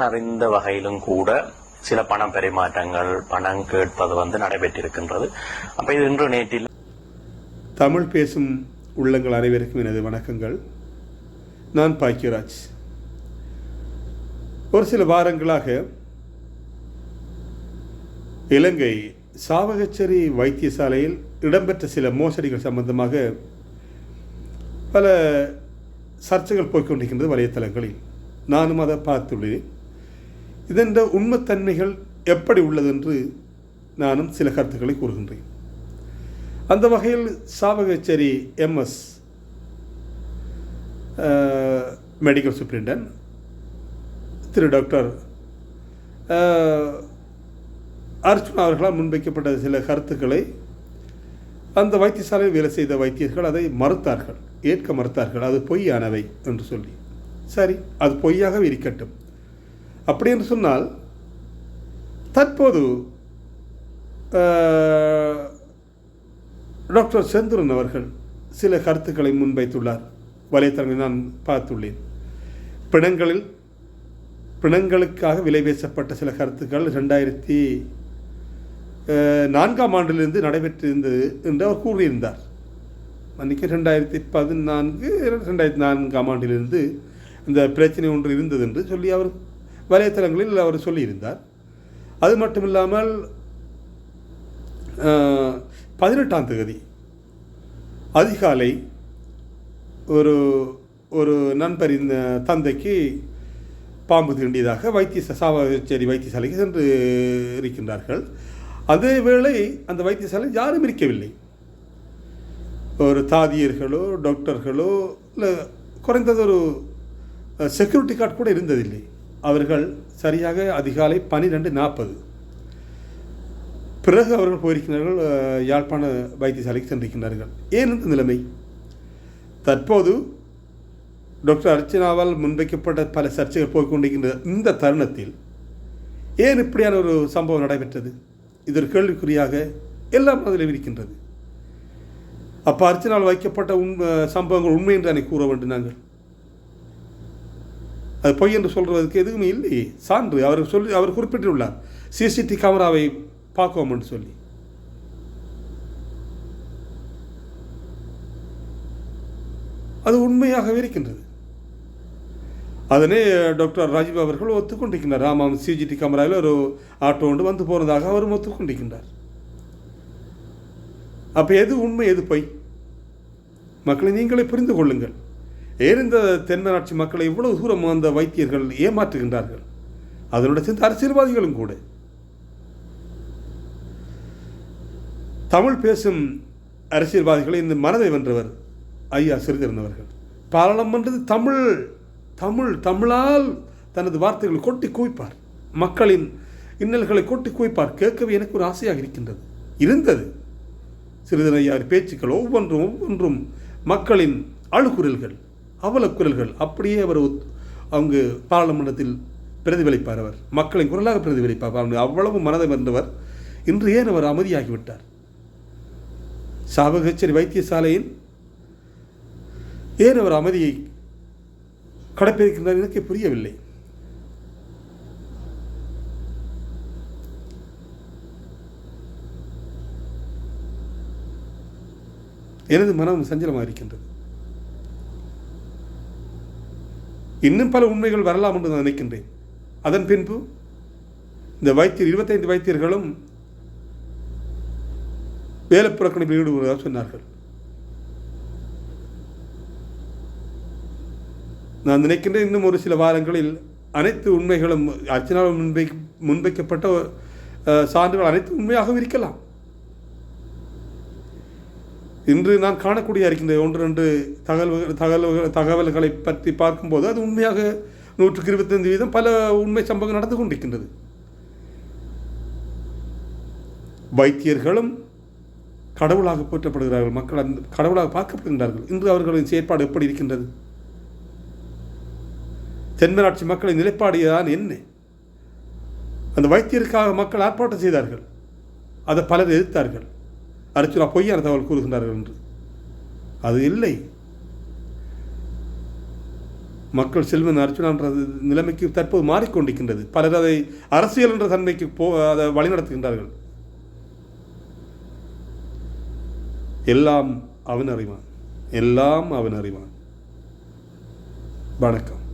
அறிந்த வகையிலும் கூட சில பண பரிமாற்றங்கள் பணம் கேட்பது வந்து நடைபெற்றிருக்கின்றது. அப்ப இது இன்று நேற்றில் தமிழ் பேசும் உள்ளங்கள் அனைவருக்கும் எனது வணக்கங்கள். நான் பாக்கியராஜ். ஒரு சில வாரங்களாக இலங்கை சாவகச்சேரி வைத்தியசாலையில் இடம்பெற்ற சில மோசடிகள் சம்பந்தமாக பல சர்ச்சைகள் போய்கொண்டிருக்கின்றது வலைத்தளங்களில் நானும் அதை பார்த்துள்ளேன். இதென்ற உண்மைத்தன்மைகள் எப்படி உள்ளது என்று நானும் சில கருத்துக்களை கூறுகின்றேன். அந்த வகையில் Chavakachcheri MS medical superintendent Thiru doctor அஹ், அர்ச்சுனா அவர்களால் முன்வைக்கப்பட்ட சில கருத்துக்களை அந்த வைத்தியசாலையில் வேலை செய்த வைத்தியர்கள் அதை மறுத்தார்கள் ஏற்க மறுத்தார்கள் அது பொய்யானவை என்று சொல்லி. சரி அது பொய்யாகவே இருக்கட்டும். அப்படி என்று சொன்னால் தற்போது டாக்டர் செந்துரன் அவர்கள் சில கருத்துக்களை முன்வைத்துள்ளார். வலைத்தளங்களை நான் பார்த்துள்ளேன். பிணங்களில் பிணங்களுக்காக விலை பேசப்பட்ட சில கருத்துக்கள் ரெண்டாயிரத்தி நான்காம் ஆண்டிலிருந்து நடைபெற்றிருந்தது என்று அவர் கூறியிருந்தார். அன்றைக்கி ரெண்டாயிரத்தி பதினான்கு ரெண்டாயிரத்தி நான்காம் ஆண்டிலிருந்து இந்த பிரச்சனை ஒன்று இருந்தது என்று சொல்லி அவர் வலைத்தளங்களில் அவர் சொல்லியிருந்தார். அது மட்டும் இல்லாமல் பதினெட்டாம் தேதி அதிகாலை ஒரு ஒரு நண்பரின் தந்தைக்கு பாம்பு தீண்டியதாக வைத்திய சாவச்சேரி வைத்தியசாலைக்கு சென்று இருக்கின்றார்கள். அதே வேளை அந்த வைத்தியசாலை யாரும் இருக்கவில்லை. ஒரு தாதியர்களோ டாக்டர்களோ இல்லை குறைந்தது ஒரு செக்யூரிட்டி கார்டு கூட இருந்ததில்லை. அவர்கள் சரியாக அதிகாலை பன்னிரெண்டு நாற்பது. பிறகு அவர்கள் போயிருக்கிறார்கள் யாழ்ப்பாண வைத்தியசாலைக்கு சென்றிருக்கிறார்கள் ஏன் இந்த நிலைமை? தற்போது டாக்டர் அர்ச்சனாவால் முன்வைக்கப்பட்ட பல சர்ச்சைகள் போய்க்கொண்டிருக்கின்ற இந்த தருணத்தில் ஏன் இப்படியான ஒரு சம்பவம் நடைபெற்றது? இதற்கு கேள்விக்குறியாக எல்லாம் அதில் இருக்கின்றது. அப்போ அர்ச்சனால் வைக்கப்பட்ட உண் சம்பவங்கள் உண்மை என்று கூற வேண்டும் நாங்கள்? அது பொய் என்று சொல்கிறதுக்கு எதுவுமே இல்லையே. சான்று. அவர் சொல்லி அவர் குறிப்பிட்டுள்ளார். சிசிடி கேமராவை பார்க்கோம் என்று சொல்லி. அது உண்மையாகவே இருக்கின்றது. அதனே டாக்டர் ராஜீவ் அவர்கள் ஒத்துக்கொண்டிருக்கின்றார். ஆமாம் சிஜிடி கேமராவில் ஒரு ஆட்டோ ஒன்று வந்து போனதாக அவரும் ஒத்துக்கொண்டிருக்கின்றார். அப்போ எது உண்மை எது பொய்? மக்களை நீங்களே புரிந்து கொள்ளுங்கள். ஏறிந்த தென்னாட்சி தென்மராட்சி மக்களை இவ்வளவு தூரம் அந்த வைத்தியர்கள் ஏமாற்றுகின்றார்கள். அதனுடைய சேர்ந்து அரசியல்வாதிகளும் கூட. தமிழ் பேசும் அரசியல்வாதிகளை இந்த மனதை வென்றவர் ஐயா சிறிதரன் அவர்கள். பாராளுமன்றத்தில் தமிழ் தமிழ் தமிழால் தனது வார்த்தைகளை கொட்டி குவிப்பார். மக்களின் இன்னல்களை கொட்டி குவிப்பார். கேட்கவே எனக்கு ஒரு ஆசையாக இருக்கின்றது. இருந்தது. சிறிதன் பேச்சுக்கள் ஒவ்வொன்றும் ஒவ்வொன்றும் மக்களின் அழுகுரல்கள். அவலக்குரல்கள். அப்படியே அவர் அவங்க பாராளுமன்றத்தில் பிரதிபலிப்பார் அவர். மக்களின் குரலாக பிரதிபலிப்பார் அவர். அவ்வளவு மனதை வந்தவர் இன்று ஏன் அவர் அமைதியாகிவிட்டார்? சாவகச்சேரி வைத்தியசாலையின் ஏன் அவர் அமைதியை கடைப்பிடிக்கின்றார் எனக்கு புரியவில்லை. எனது மனம் சஞ்சலமாக இருக்கின்றது இன்னும் பல உண்மைகள் வரலாம் என்று நான் நினைக்கின்றேன். அதன் பின்பு இந்த வைத்தியர் இருபத்தைந்து வைத்தியர்களும் வேலை புறக்கணிப்பில் ஈடுபடுவதாக சொன்னார்கள். நான் நினைக்கின்றேன் இன்னும் ஒரு சில வாரங்களில் அனைத்து உண்மைகளும் அர்ச்சனால் முன்வை முன்வைக்கப்பட்ட சான்றுகள் அனைத்து உண்மையாகவும் இருக்கலாம். இன்று நான் காணக்கூடிய இருக்கின்ற ஒன்று ரெண்டு தகவல்கள் தகவல்கள் தகவல்களை பற்றி பார்க்கும்போது அது உண்மையாக நூற்றுக்கு இருபத்தைந்து வீதம் பல உண்மை சம்பவங்கள் நடந்து கொண்டிருக்கின்றது. வைத்தியர்களும் கடவுளாக போற்றப்படுகிறார்கள். மக்கள் அந்த கடவுளாக பார்க்கப்படுகின்றார்கள். இன்று அவர்களின் செயற்பாடு எப்படி இருக்கின்றது? தென்மராட்சி மக்களின் நிலைப்பாடு தான் என்ன? அந்த வைத்தியருக்காக மக்கள் ஆர்ப்பாட்டம் செய்தார்கள். அதை பலர் எதிர்த்தார்கள். அர்ச்சுனா பொய்யான தகவல் கூறுகின்றார்கள் என்று. அது இல்லை. மக்கள் செல்வன் அர்ச்சுனான்ற நிலைமைக்கு தற்போது மாறிக்கொண்டிருக்கின்றது. பலர் அதை அரசியல் என்ற தன்மைக்கு போ அதை வழிநடத்துகின்றார்கள். எல்லாம் அவன் அறிவான் எல்லாம் அவன் அறிவான் வணக்கம்.